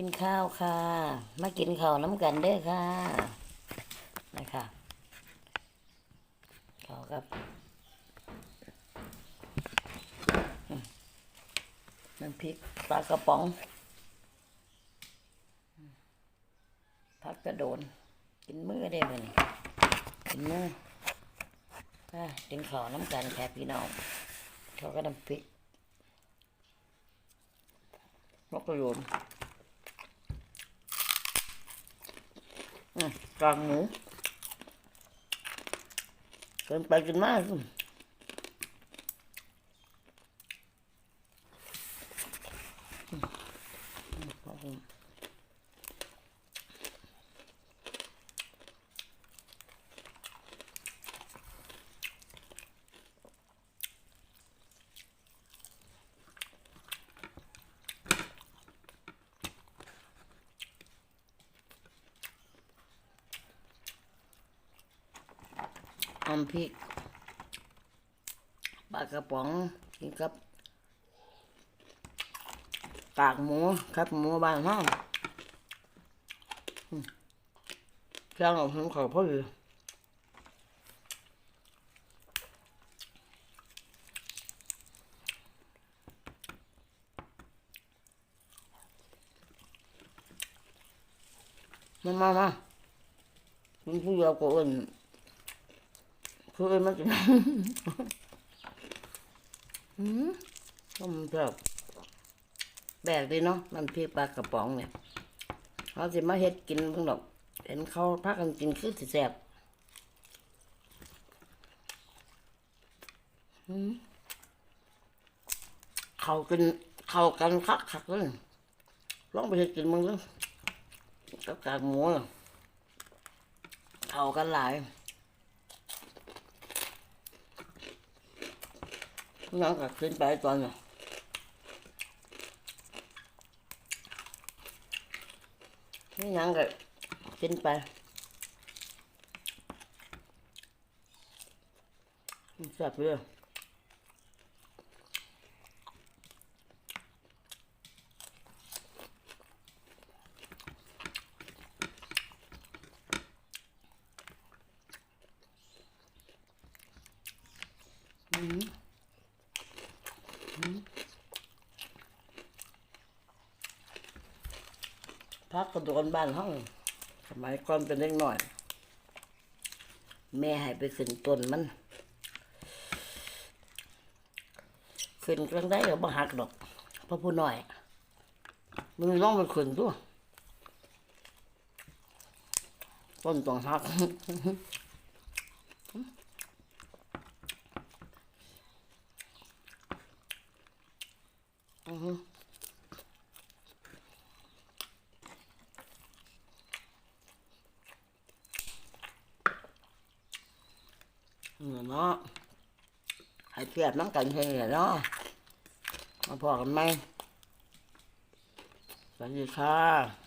กินข้าวค่ะ มากินข้าวน้ำกันเด้อค่ะ นะคะข้าวกับน้ำพริกปลากระป๋องอืมผักกระโดน กินมื้อได้ไหมนี่กินมื้อกินข้าวน้ำกันแค่พี่น้องเขาวก็น้ำพริกนกกระโดน กางหมูเกินไปกินมากอืม น้ำพริกปลากระป๋องกินกับกากหมูครับหมูบ้านห้องเครื่องของผมขอพ่ออยู่มามามาคุณผู้เยาวก็เอิน คือมันจะอืมต้มแบบแบกดีเนาะมันพี่ปลากระป๋องเนี่ยเขาสิมาเฮ็ดกินเพิ่งดอก เห็นเขาพักกันกินคือสิแซ่บอืมเขากินเขากันคักคักเลยลองไปเฮ็ดกินมึงเลยกับกากหมูน่ะเขากันหลาย แล้วก็ขึ้นไปตอนน่ะไม่ยังก็ขึ้นไปแซ่บเลยอืม พักกระโดนบ้านห้อง สมัยก่อนเป็นเล็กหน่อย แม่ให้ไปขึ้นต้นมัน ขึ้นกลางได้ก็บ่หักดอกพระผู้น้อยมึงลองไปขึ้นด้วยต้นต้องหัก เนาะให้เพียบน้ำกันเทเนาะมาพอกันไหมสวัสดีค่ะ